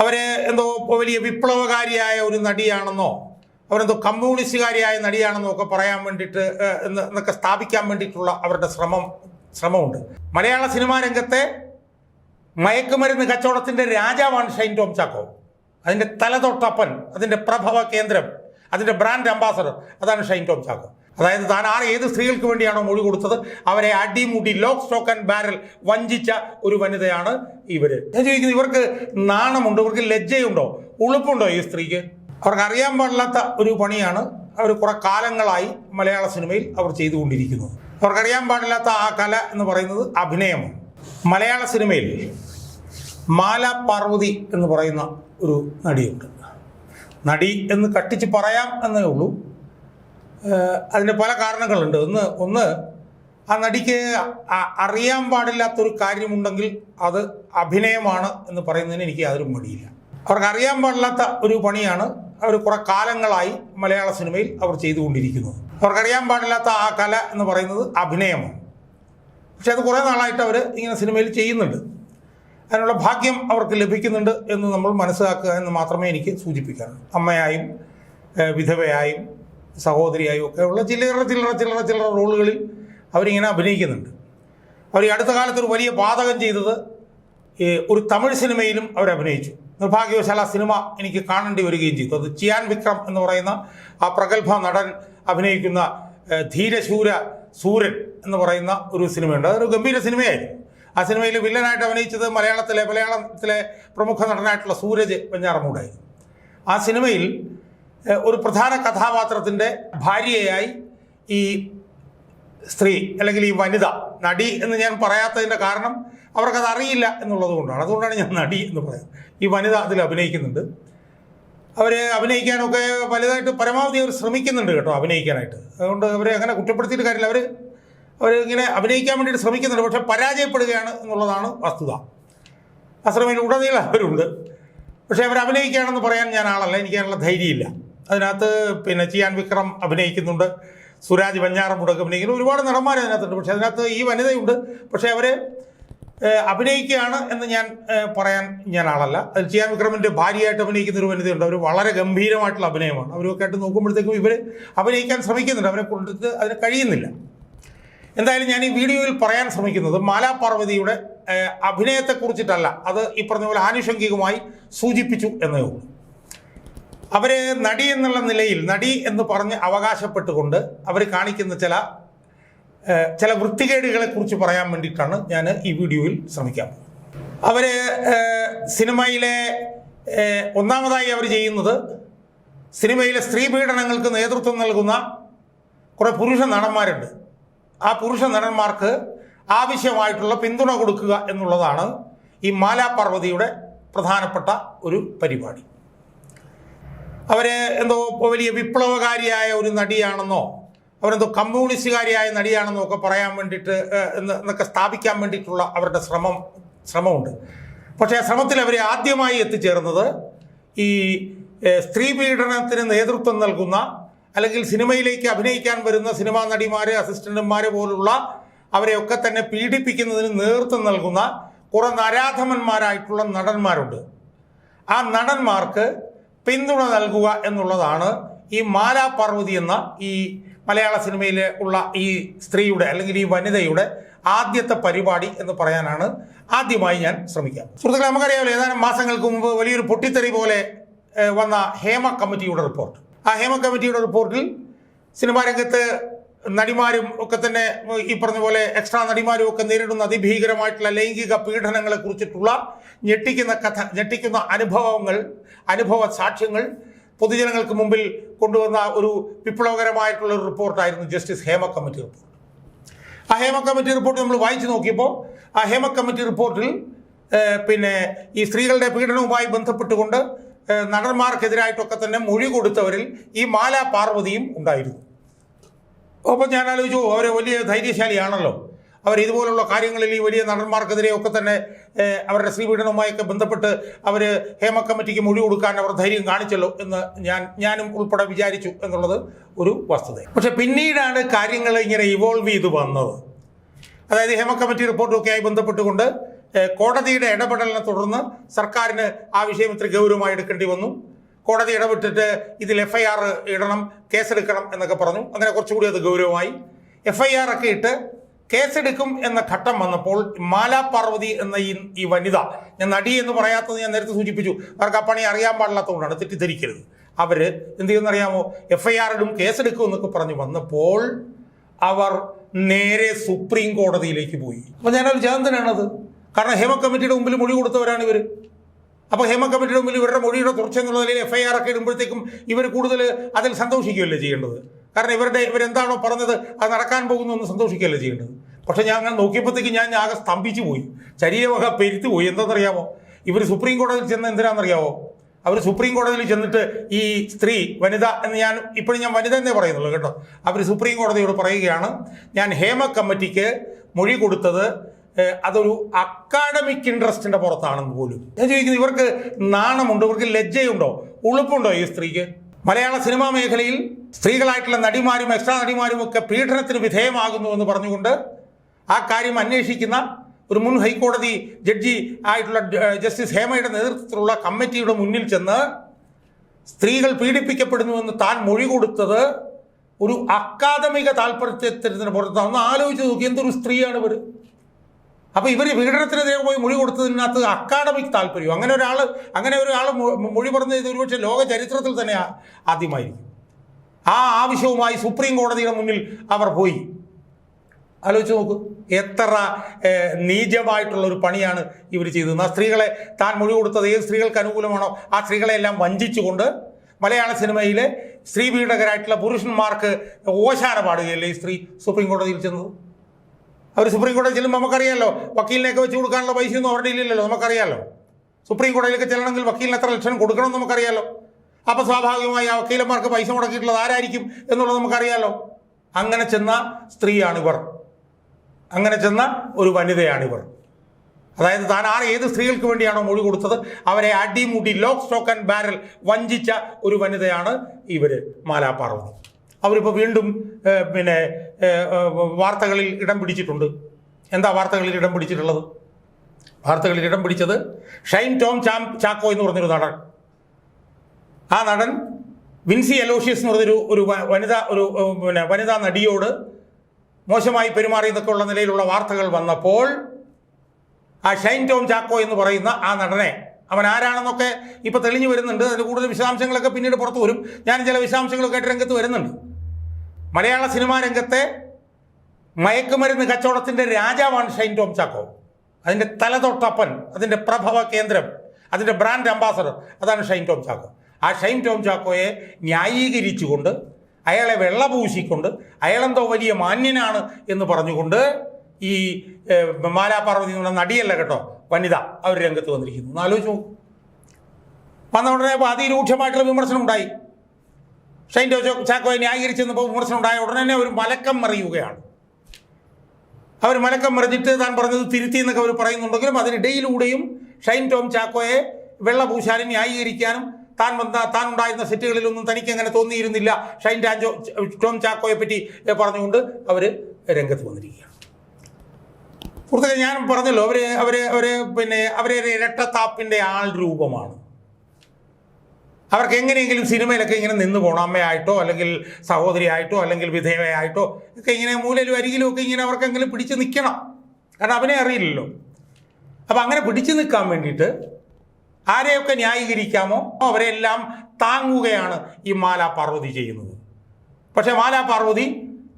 അവർ എന്തോ വലിയ വിപ്ലവകാരിയായ ഒരു നടിയാണെന്നോ അവരെന്തോ കമ്മ്യൂണിസ്റ്റുകാരിയായ നടിയാണെന്നോ ഒക്കെ പറയാൻ വേണ്ടിയിട്ട് എന്നൊക്കെ സ്ഥാപിക്കാൻ വേണ്ടിയിട്ടുള്ള അവരുടെ ശ്രമം ശ്രമമുണ്ട്. മലയാള സിനിമാ രംഗത്തെ മയക്കുമരുന്ന് കച്ചവടത്തിന്റെ രാജാവാണ് ഷൈൻ ടോം ചാക്കോ. അതിന്റെ തലതൊട്ടപ്പൻ അതിന്റെ പ്രഭവ കേന്ദ്രം അതിന്റെ ബ്രാൻഡ് അംബാസഡർ അതാണ് ഷൈൻ ടോം ചാക്കോ. അതായത് താൻ ആർ ഏത് സ്ത്രീകൾക്ക് വേണ്ടിയാണോ മൊഴി കൊടുത്തത്? അവരെ അടിമുടി ലോക്ക് സ്റ്റോക്ക് ആൻഡ് ബാരൽ വഞ്ചിച്ച ഒരു വനിതയാണ് ഇവർ. ഞാൻ ചോദിക്കുന്നത് ഇവർക്ക് നാണമുണ്ടോ? ഇവർക്ക് ലജ്ജയുണ്ടോ? ഉളുപ്പുണ്ടോ ഈ സ്ത്രീക്ക്? അവർക്ക് അറിയാൻ പാടില്ലാത്ത ഒരു പണിയാണ് അവർ കുറെ കാലങ്ങളായി മലയാള സിനിമയിൽ അവർ ചെയ്തുകൊണ്ടിരിക്കുന്നത്. അവർക്കറിയാൻ പാടില്ലാത്ത ആ കല എന്ന് പറയുന്നത് അഭിനയമാണ്. മലയാള സിനിമയിൽ മാല പാർവതി എന്ന് പറയുന്ന ഒരു നടിയുണ്ട്. നടി എന്ന് കട്ടിച്ച് പറയാം എന്നേ ഉള്ളൂ. അതിന് പല കാരണങ്ങളുണ്ട്. ഒന്ന് ഒന്ന് ആ നടിക്ക് അറിയാൻ പാടില്ലാത്തൊരു കാര്യമുണ്ടെങ്കിൽ അത് അഭിനയമാണ് എന്ന് പറയുന്നതിന് എനിക്ക് യാതൊരു മടിയില്ല. അവർക്ക് അറിയാൻ പാടില്ലാത്ത ഒരു പണിയാണ് അവർ കുറെ കാലങ്ങളായി മലയാള സിനിമയിൽ അവർ ചെയ്തുകൊണ്ടിരിക്കുന്നത്. അവർക്കറിയാൻ പാടില്ലാത്ത ആ കല എന്ന് പറയുന്നത് അഭിനയമാണ്. പക്ഷെ അത് കുറേ നാളായിട്ട് അവർ ഇങ്ങനെ സിനിമയിൽ ചെയ്യുന്നുണ്ട്. അതിനുള്ള ഭാഗ്യം അവർക്ക് ലഭിക്കുന്നുണ്ട് എന്ന് നമ്മൾ മനസ്സിലാക്കുക എന്ന് മാത്രമേ എനിക്ക് സൂചിപ്പിക്കാറുള്ളൂ. അമ്മയായും വിധവയായും സഹോദരിയായും ഒക്കെ ഉള്ള ചില്ലറ ചില്ലറ ചില്ലറ ചില്ലറ റോളുകളിൽ അവരിങ്ങനെ അഭിനയിക്കുന്നുണ്ട്. അവർ ഈ അടുത്ത കാലത്ത് ഒരു വലിയ പാതകം ചെയ്തത് ഒരു തമിഴ് സിനിമയിലും അവർ അഭിനയിച്ചു. നിർഭാഗ്യവശാൽ ആ സിനിമ എനിക്ക് കാണേണ്ടി വരികയും ചെയ്തു. അത് ചിയാൻ വിക്രം എന്ന് പറയുന്ന ആ പ്രഗത്ഭ നടൻ അഭിനയിക്കുന്ന ധീരശൂര സൂരൻ എന്ന് പറയുന്ന ഒരു സിനിമയുണ്ട്. അതൊരു ഗംഭീര സിനിമയായിരുന്നു. ആ സിനിമയിൽ വില്ലനായിട്ട് അഭിനയിച്ചത് മലയാളത്തിലെ മലയാളത്തിലെ പ്രമുഖ നടനായിട്ടുള്ള സൂരജ് വെഞ്ഞാറമൂടായിരുന്നു ആ സിനിമയിൽ ഒരു പ്രധാന കഥാപാത്രത്തിന്റെ ഭാര്യയായി ഈ സ്ത്രീ അല്ലെങ്കിൽ ഈ വനിത നടി എന്ന് ഞാൻ പറയാത്തതിന്റെ കാരണം അവർക്കത് അറിയില്ല എന്നുള്ളത് കൊണ്ടാണ്. അതുകൊണ്ടാണ് ഞാൻ നടി എന്ന് പറയുന്നത്. ഈ വനിത അതിൽ അഭിനയിക്കുന്നുണ്ട്. അവർ അഭിനയിക്കാനൊക്കെ വലുതായിട്ട് പരമാവധി അവർ ശ്രമിക്കുന്നുണ്ട് കേട്ടോ അഭിനയിക്കാനായിട്ട്. അതുകൊണ്ട് അവരെ അങ്ങനെ കുറ്റപ്പെടുത്തിയിട്ട് കാര്യമില്ല. അവർ അവർ ഇങ്ങനെ അഭിനയിക്കാൻ വേണ്ടിയിട്ട് ശ്രമിക്കുന്നുണ്ട്. പക്ഷെ പരാജയപ്പെടുകയാണ് എന്നുള്ളതാണ് വസ്തുത. ആ ശ്രമയിൽ ഉടനീളം അവരുണ്ട്. പക്ഷേ അവർ അഭിനയിക്കുകയാണെന്ന് പറയാൻ ഞാൻ ആളല്ല. എനിക്ക് അതിനുള്ള ധൈര്യമില്ല. അതിനകത്ത് പിന്നെ ചിയാൻ വിക്രം അഭിനയിക്കുന്നുണ്ട്. സുരാജ് വെഞ്ഞാറമുടൊക്കെ അഭിനയിക്കുന്നു. ഒരുപാട് നടന്മാർ അതിനകത്തുണ്ട്. പക്ഷേ അതിനകത്ത് ഈ വനിതയുണ്ട്. പക്ഷേ അവർ അഭിനയിക്കുകയാണ് എന്ന് ഞാൻ പറയാൻ ഞാൻ ആളല്ല. അതിൽ ചിയാൻ വിക്രമിന്റെ ഭാര്യയായിട്ട് അഭിനയിക്കുന്ന ഒരു വനിതയുണ്ട്. അവർ വളരെ ഗംഭീരമായിട്ടുള്ള അഭിനയമാണ്. അവരൊക്കെ ആയിട്ട് നോക്കുമ്പോഴത്തേക്കും ഇവർ അഭിനയിക്കാൻ ശ്രമിക്കുന്നുണ്ട്. അവരെ കൊണ്ടിട്ട് അതിന് കഴിയുന്നില്ല. എന്തായാലും ഞാൻ ഈ വീഡിയോയിൽ പറയാൻ ശ്രമിക്കുന്നത് മാലാ പാർവതിയുടെ അഭിനയത്തെക്കുറിച്ചിട്ടല്ല. അത് ഈ പറഞ്ഞ പോലെ ആനുഷംഗികമായി സൂചിപ്പിച്ചു എന്നേ ഉള്ളൂ. അവർ നടി എന്നുള്ള നിലയിൽ നടി എന്ന് പറഞ്ഞ് അവകാശപ്പെട്ടുകൊണ്ട് അവർ കാണിക്കുന്ന ചില ചില വൃത്തികേടുകളെ കുറിച്ച് പറയാൻ വേണ്ടിയിട്ടാണ് ഞാൻ ഈ വീഡിയോയിൽ ശ്രമിക്കാം അവർ സിനിമയിലെ ഒന്നാമതായി അവർ ചെയ്യുന്നത് സിനിമയിലെ സ്ത്രീ പീഡനങ്ങൾക്ക് നേതൃത്വം നൽകുന്ന കുറേ പുരുഷ നടന്മാരുണ്ട്. ആ പുരുഷ നടന്മാർക്ക് ആവശ്യമായിട്ടുള്ള പിന്തുണ കൊടുക്കുക എന്നുള്ളതാണ് ഈ മാലാ പാർവതിയുടെ പ്രധാനപ്പെട്ട ഒരു പരിപാടി. അവർ എന്തോ വലിയ വിപ്ലവകാരിയായ ഒരു നടിയാണെന്നോ അവരെന്തോ കമ്മ്യൂണിസ്റ്റുകാരിയായ നടിയാണെന്നോ ഒക്കെ പറയാൻ വേണ്ടിയിട്ട് എന്നൊക്കെ സ്ഥാപിക്കാൻ വേണ്ടിയിട്ടുള്ള അവരുടെ ശ്രമം ശ്രമമുണ്ട്. പക്ഷേ ആ ശ്രമത്തിൽ അവർ ആദ്യമായി എത്തിച്ചേർന്നത് ഈ സ്ത്രീ പീഡനത്തിന് നേതൃത്വം നൽകുന്ന അല്ലെങ്കിൽ സിനിമയിലേക്ക് അഭിനയിക്കാൻ വരുന്ന സിനിമാ നടിമാര് അസിസ്റ്റന്റുമാര് പോലുള്ള അവരെയൊക്കെ തന്നെ പീഡിപ്പിക്കുന്നതിന് നേതൃത്വം നൽകുന്ന കുറെ നരാധമന്മാരായിട്ടുള്ള നടന്മാരുണ്ട്. ആ നടന്മാർക്ക് പിന്തുണ നൽകുക എന്നുള്ളതാണ് ഈ മാലാ പാർവതി എന്ന ഈ മലയാള സിനിമയിൽ ഉള്ള ഈ സ്ത്രീയുടെ അല്ലെങ്കിൽ ഈ വനിതയുടെ ആദ്യത്തെ പരിപാടി എന്ന് പറയാനാണ് ആദ്യമായി ഞാൻ ശ്രമിക്കുക. സുഹൃത്തുക്കളെ നമുക്കറിയാമല്ലോ ഏതാനും മാസങ്ങൾക്ക് മുമ്പ് വലിയൊരു പൊട്ടിത്തെറി പോലെ വന്ന ഹേമ കമ്മിറ്റിയുടെ റിപ്പോർട്ട്. ആ ഹേമ കമ്മിറ്റിയുടെ റിപ്പോർട്ടിൽ സിനിമാ രംഗത്ത് നടിമാരും ഒക്കെ തന്നെ ഈ പറഞ്ഞ പോലെ എക്സ്ട്രാ നടിമാരും ഒക്കെ നേരിടുന്ന അതിഭീകരമായിട്ടുള്ള ലൈംഗിക പീഡനങ്ങളെ കുറിച്ചിട്ടുള്ള ഞെട്ടിക്കുന്ന കഥ ഞെട്ടിക്കുന്ന അനുഭവങ്ങൾ അനുഭവ സാക്ഷ്യങ്ങൾ പൊതുജനങ്ങൾക്ക് മുമ്പിൽ കൊണ്ടുവന്ന ഒരു വിപ്ലവകരമായിട്ടുള്ള ഒരു റിപ്പോർട്ടായിരുന്നു ജസ്റ്റിസ് ഹേമ കമ്മിറ്റി റിപ്പോർട്ട്. ആ ഹേമ കമ്മിറ്റി റിപ്പോർട്ട് നമ്മൾ വായിച്ചു നോക്കിയപ്പോൾ ആ ഹേമ കമ്മിറ്റി റിപ്പോർട്ടിൽ പിന്നെ ഈ സ്ത്രീകളുടെ പീഡനവുമായി ബന്ധപ്പെട്ടുകൊണ്ട് നടന്മാർക്കെതിരായിട്ടൊക്കെ തന്നെ മൊഴി കൊടുത്തവരിൽ ഈ മാലാ പാർവതിയും ഉണ്ടായിരുന്നു. അപ്പോൾ ഞാൻ ആലോചിച്ചു അവർ വലിയ ധൈര്യശാലിയാണല്ലോ. അവർ ഇതുപോലുള്ള കാര്യങ്ങളിൽ ഈ വലിയ നടന്മാർക്കെതിരെ ഒക്കെ തന്നെ അവരുടെ സ്ത്രീപീഡനവുമായൊക്കെ ബന്ധപ്പെട്ട് അവർ ഹേമ കമ്മിറ്റിക്ക് മൊഴി കൊടുക്കാൻ അവർ ധൈര്യം കാണിച്ചല്ലോ എന്ന് ഞാൻ ഞാനും ഉൾപ്പെടെ വിചാരിച്ചു എന്നുള്ളത് ഒരു വസ്തുത പക്ഷെ പിന്നീടാണ് കാര്യങ്ങൾ ഇങ്ങനെ ഇവോൾവ് ചെയ്ത് വന്നത്. അതായത് ഹേമ കമ്മിറ്റി റിപ്പോർട്ടൊക്കെ ആയി ബന്ധപ്പെട്ടുകൊണ്ട് കോടതിയുടെ ഇടപെടലിനെ തുടർന്ന് സർക്കാരിന് ആ വിഷയം ഇത്ര ഗൗരവമായി എടുക്കേണ്ടി വന്നു. കോടതി ഇടപെട്ടിട്ട് ഇതിൽ എഫ് ഐ ആർ ഇടണം കേസെടുക്കണം എന്നൊക്കെ പറഞ്ഞു. അങ്ങനെ കുറച്ചുകൂടി അത് ഗൗരവമായി. എഫ് ഐ ആർ ഒക്കെ ഇട്ട് കേസെടുക്കും എന്ന ഘട്ടം വന്നപ്പോൾ മാലാ പാർവതി എന്ന ഈ വനിത ഞാൻ നടി എന്ന് പറയാത്തത് ഞാൻ നേരത്തെ സൂചിപ്പിച്ചു. അവർക്ക് ആ പണി അറിയാൻ പാടില്ലാത്തതുകൊണ്ടാണ് തെറ്റിദ്ധരിക്കരുത്. അവർ എന്ത് ചെയ്യുമെന്നറിയാമോ? എഫ് ഐ ആർ ഇടും കേസെടുക്കും എന്നൊക്കെ പറഞ്ഞു വന്നപ്പോൾ അവർ നേരെ സുപ്രീം കോടതിയിലേക്ക് പോയി. അപ്പൊ ഞാനത് ജാന്തനാണത് കാരണം ഹേമ കമ്മിറ്റിയുടെ മുമ്പിൽ മൊഴി കൊടുത്തവരാണ് ഇവർ അപ്പോൾ ഹേമ കമ്മിറ്റിയുടെ മുമ്പിൽ ഇവരുടെ മൊഴിയുടെ തുടർച്ച എന്നുള്ള നിലയിൽ എഫ് ഐ ആർ ഒക്കെ ഇടുമ്പോഴത്തേക്കും ഇവർ കൂടുതൽ അതിൽ സന്തോഷിക്കുകയല്ലേ ചെയ്യേണ്ടത്? കാരണം ഇവരുടെ ഇവരെന്താണോ പറഞ്ഞത് അത് നടക്കാൻ പോകുന്നു എന്ന് സന്തോഷിക്കുകയല്ലേ ചെയ്യേണ്ടത്? പക്ഷെ ഞാൻ അങ്ങനെ നോക്കിയപ്പോഴത്തേക്ക് ഞാൻ ആകെ സ്തംഭിച്ചു പോയി. ശരീരവക പെരുത്തു പോയി. എന്താണെന്നറിയാമോ ഇവർ സുപ്രീം കോടതിയിൽ ചെന്ന് എന്തിനാണെന്നറിയാമോ അവർ സുപ്രീം കോടതിയിൽ ചെന്നിട്ട് ഈ സ്ത്രീ വനിത എന്ന് ഞാൻ ഇപ്പോഴും ഞാൻ വനിത എന്നേ പറയുന്നുള്ളൂ കേട്ടോ. അവർ സുപ്രീം കോടതിയോട് പറയുകയാണ് ഞാൻ ഹേമ കമ്മിറ്റിക്ക് മൊഴി കൊടുത്തത് അതൊരു അക്കാഡമിക് ഇൻട്രസ്റ്റിന്റെ പുറത്താണെന്ന് പോലും. ഞാൻ ചോദിക്കുന്നത് ഇവർക്ക് നാണമുണ്ടോ? ഇവർക്ക് ലജ്ജയുണ്ടോ? ഉളുപ്പുണ്ടോ ഈ സ്ത്രീക്ക്? മലയാള സിനിമാ മേഖലയിൽ സ്ത്രീകളായിട്ടുള്ള നടിമാരും എക്സ്ട്രാ നടിമാരും ഒക്കെ പീഡനത്തിന് വിധേയമാകുന്നു എന്ന് പറഞ്ഞുകൊണ്ട് ആ കാര്യം അന്വേഷിക്കുന്ന ഒരു മുൻ ഹൈക്കോടതി ജഡ്ജി ആയിട്ടുള്ള ജസ്റ്റിസ് ഹേമയുടെ നേതൃത്വത്തിലുള്ള കമ്മിറ്റിയുടെ മുന്നിൽ ചെന്ന് സ്ത്രീകൾ പീഡിപ്പിക്കപ്പെടുന്നുവെന്ന് താൻ മൊഴി കൊടുത്തത് ഒരു അക്കാദമിക താല്പര്യത്തിന് പുറത്താണ് ഒന്ന് ആലോചിച്ച് നോക്കി. എന്തൊരു സ്ത്രീയാണ് ഇവർ അപ്പൊ ഇവർ പീഡനത്തിനെതിരെ പോയി മൊഴി കൊടുത്തതിനകത്ത് അക്കാഡമിക് താല്പര്യം അങ്ങനെ ഒരാൾ അങ്ങനെ ഒരാൾ മൊഴി പറഞ്ഞ ഇത് ഒരുപക്ഷെ ലോക ചരിത്രത്തിൽ തന്നെ ആദ്യമായിരിക്കും. ആ ആവശ്യവുമായി സുപ്രീം കോടതിയുടെ മുന്നിൽ അവർ പോയി. ആലോചിച്ച് നോക്കൂ. എത്ര നീചമായിട്ടുള്ള ഒരു പണിയാണ് ഇവർ ചെയ്തത്. ആ സ്ത്രീകളെ താൻ മൊഴി കൊടുത്തത് ഏത് സ്ത്രീകൾക്ക് അനുകൂലമാണോ ആ സ്ത്രീകളെ എല്ലാം വഞ്ചിച്ചുകൊണ്ട് മലയാള സിനിമയിലെ സ്ത്രീ പീഡകരായിട്ടുള്ള പുരുഷന്മാർക്ക് ഓശാന പാടുകയല്ലേ ഈ സ്ത്രീ സുപ്രീം കോടതിയിൽ ചെന്നത്? അവർ സുപ്രീം കോടതി ചെല്ലുമ്പോൾ നമുക്കറിയാമല്ലോ വക്കീലിനെയൊക്കെ വെച്ച് കൊടുക്കാനുള്ള പൈസയൊന്നും അവരുടെ ഇല്ലല്ലോ നമുക്കറിയാമല്ലോ സുപ്രീം കോടതിയിലേക്ക് ചെല്ലണമെങ്കിൽ വക്കീലിന് എത്ര ലക്ഷം കൊടുക്കണം നമുക്കറിയാമല്ലോ അപ്പോൾ സ്വാഭാവികമായി ആ വക്കീലന്മാർക്ക് പൈസ മുടക്കിയിട്ടുള്ളത് ആരായിരിക്കും എന്നുള്ളത് നമുക്കറിയാമല്ലോ അങ്ങനെ ചെന്ന സ്ത്രീയാണിവർ. അങ്ങനെ ചെന്ന ഒരു വനിതയാണിവർ. അതായത് താൻ ആ ഏത് സ്ത്രീകൾക്ക് വേണ്ടിയാണോ മൊഴി കൊടുത്തത് അവരെ അടിമുടി ലോക്ക് സ്റ്റോക്ക് ആൻഡ് ബാരൽ വഞ്ചിച്ച ഒരു വനിതയാണ് ഇവർ മാലാ പാർവതി അവരിപ്പോൾ വീണ്ടും പിന്നെ വാർത്തകളിൽ ഇടം പിടിച്ചിട്ടുണ്ട്. എന്താ വാർത്തകളിൽ ഇടം പിടിച്ചിട്ടുള്ളത്? വാർത്തകളിൽ ഇടം പിടിച്ചത് ഷൈൻ ടോം ചാം ചാക്കോ എന്ന് പറഞ്ഞൊരു നടൻ. ആ നടൻ വിൻസി അലോഷ്യസ് എന്ന് പറഞ്ഞൊരു ഒരു വനിതാ ഒരു പിന്നെ വനിതാ നടിയോട് മോശമായി പെരുമാറി എന്നൊക്കെ ഉള്ള നിലയിലുള്ള വാർത്തകൾ വന്നപ്പോൾ ആ ഷൈൻ ടോം ചാക്കോ എന്ന് പറയുന്ന ആ നടനെ അവൻ ആരാണെന്നൊക്കെ ഇപ്പോൾ തെളിഞ്ഞു വരുന്നുണ്ട്. അതിന് കൂടുതൽ വിശദാംശങ്ങളൊക്കെ പിന്നീട് പുറത്തു വരും. ഞാൻ ചില വിശദാംശങ്ങളൊക്കെ രംഗത്ത് വരുന്നുണ്ട്. മലയാള സിനിമാ രംഗത്തെ മയക്കുമരുന്ന് കച്ചവടത്തിന്റെ രാജാവാണ് ഷൈൻ ടോം ചാക്കോ. അതിന്റെ തലതൊട്ടപ്പൻ അതിന്റെ പ്രഭവ കേന്ദ്രം അതിന്റെ ബ്രാൻഡ് അംബാസഡർ അതാണ് ഷൈൻ ടോം ചാക്കോ. ആ ഷൈൻ ടോം ചാക്കോയെ ന്യായീകരിച്ചുകൊണ്ട് അയാളെ വെള്ളപൂശിക്കൊണ്ട് അയാളെന്തോ വലിയ മാന്യനാണ് എന്ന് പറഞ്ഞുകൊണ്ട് ഈ മാലാപാർവതി മാലാ പാർവതി എന്നുള്ള നടിയല്ല കേട്ടോ വനിത അവർ രംഗത്ത് വന്നിരിക്കുന്നു. ഒന്ന് ആലോചിച്ചു വന്ന ഉടനെ അതിരൂക്ഷമായിട്ടുള്ള വിമർശനം ഉണ്ടായി ഷൈൻ ചാ- ചാക്കോയെ ന്യായീകരിച്ചെന്നപ്പോൾ വിമർശനം ഉണ്ടായ ഉടനെ തന്നെ അവർ മലക്കം മറിയുകയാണ്. അവർ മലക്കം മറിഞ്ഞിട്ട് താൻ പറഞ്ഞത് തിരുത്തി എന്നൊക്കെ അവർ പറയുന്നുണ്ടെങ്കിലും അതിനിടയിലൂടെയും ഷൈൻ ടോം ചാക്കോയെ വെള്ളപൂശാനും ന്യായീകരിക്കാനും താൻ വന്ന താൻ ഉണ്ടായിരുന്ന സെറ്റുകളിലൊന്നും തനിക്ക് അങ്ങനെ തോന്നിയിരുന്നില്ല. ഷൈൻ ടാൻജോ ടോം ചാക്കോയെ പറ്റി പറഞ്ഞുകൊണ്ട് അവർ രംഗത്ത് വന്നിരിക്കുകയാണ്. പുറത്തേക്ക് ഞാൻ പറഞ്ഞല്ലോ അവർ അവർ അവർ പിന്നെ അവരെ ഇരട്ടത്താപ്പിന്റെ ആൾ രൂപമാണ്. അവർക്ക് എങ്ങനെയെങ്കിലും സിനിമയിലൊക്കെ ഇങ്ങനെ നിന്ന് പോകണം അമ്മയായിട്ടോ അല്ലെങ്കിൽ സഹോദരിയായിട്ടോ അല്ലെങ്കിൽ വിധേയയായിട്ടോ ഒക്കെ ഇങ്ങനെ മൂലയിലും അരികിലും ഒക്കെ ഇങ്ങനെ അവർക്കെങ്കിലും പിടിച്ചു നിൽക്കണം. കാരണം അവനെ അറിയില്ലല്ലോ. അപ്പം അങ്ങനെ പിടിച്ചു നിൽക്കാൻ വേണ്ടിയിട്ട് ആരെയൊക്കെ ന്യായീകരിക്കാമോ അവരെല്ലാം താങ്ങുകയാണ് ഈ മാലാ പാർവതി ചെയ്യുന്നത്. പക്ഷേ മാലാ പാർവതി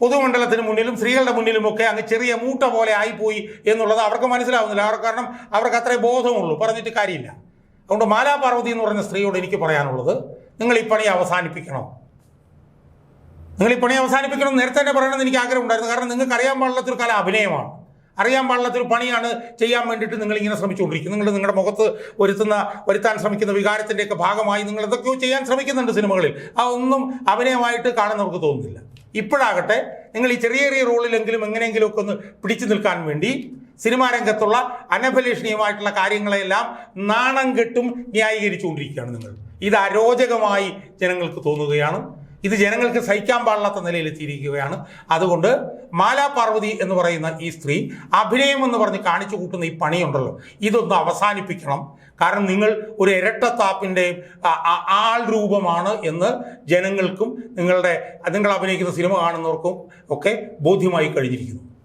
പൊതുമണ്ഡലത്തിന് മുന്നിലും സ്ത്രീകളുടെ മുന്നിലുമൊക്കെ അങ്ങ് ചെറിയ മൂട്ട പോലെ ആയിപ്പോയി എന്നുള്ളത് അവർക്ക് മനസ്സിലാവുന്നില്ല. അവർ കാരണം അവർക്ക് അത്രേ ബോധമുള്ളൂ. പറഞ്ഞിട്ട് കാര്യമില്ല. അതുകൊണ്ട് മാലാപാർവതി എന്ന് പറഞ്ഞ സ്ത്രീയോട് എനിക്ക് പറയാനുള്ളത് നിങ്ങൾ ഈ പണി അവസാനിപ്പിക്കണം? നിങ്ങൾ ഈ പണി അവസാനിപ്പിക്കണം? നേരത്തെ തന്നെ പറയണമെന്ന് എനിക്ക് ആഗ്രഹം ഉണ്ടായിരുന്നു കാരണം നിങ്ങൾക്ക് അറിയാൻ പാടില്ലാത്തൊരു കല അഭിനയമാണ്. അറിയാൻ പാടില്ലാത്തൊരു പണിയാണ് ചെയ്യാൻ വേണ്ടിയിട്ട് നിങ്ങൾ ഇങ്ങനെ ശ്രമിച്ചുകൊണ്ടിരിക്കും നിങ്ങൾ നിങ്ങളുടെ മുഖത്ത് വരുത്തുന്ന വരുത്താൻ ശ്രമിക്കുന്ന വികാരത്തിന്റെയൊക്കെ ഭാഗമായി നിങ്ങൾ എന്തൊക്കെയോ ചെയ്യാൻ ശ്രമിക്കുന്നുണ്ട് സിനിമകളിൽ. അതൊന്നും അഭിനയമായിട്ട് കാണുന്നവർക്ക് തോന്നുന്നില്ല. ഇപ്പോഴാകട്ടെ നിങ്ങൾ ഈ ചെറിയ ചെറിയ റോളിലെങ്കിലും എങ്ങനെയെങ്കിലുമൊക്കെ ഒന്ന് പിടിച്ചു നിൽക്കാൻ വേണ്ടി സിനിമാ രംഗത്തുള്ള അനഭിലഷണീയമായിട്ടുള്ള കാര്യങ്ങളെല്ലാം നാണം കെട്ടും ന്യായീകരിച്ചുകൊണ്ടിരിക്കുകയാണ് നിങ്ങൾ. ഇത് അരോചകമായി ജനങ്ങൾക്ക് തോന്നുകയാണ്. ഇത് ജനങ്ങൾക്ക് സഹിക്കാൻ പാടില്ലാത്ത നിലയിലെത്തിയിരിക്കുകയാണ്. അതുകൊണ്ട് മാലാ പാർവതി എന്ന് പറയുന്ന ഈ സ്ത്രീ അഭിനയം എന്ന് പറഞ്ഞ് കാണിച്ചു കൂട്ടുന്ന ഈ പണിയുണ്ടല്ലോ. ഇതൊന്ന് അവസാനിപ്പിക്കണം. കാരണം നിങ്ങൾ ഒരു ഇരട്ടത്താപ്പിന്റെ ആൾ രൂപമാണ് എന്ന് ജനങ്ങൾക്കും നിങ്ങളുടെ നിങ്ങൾ അഭിനയിക്കുന്ന സിനിമ കാണുന്നവർക്കും ഒക്കെ ബോധ്യമായി കഴിഞ്ഞിരിക്കുന്നു.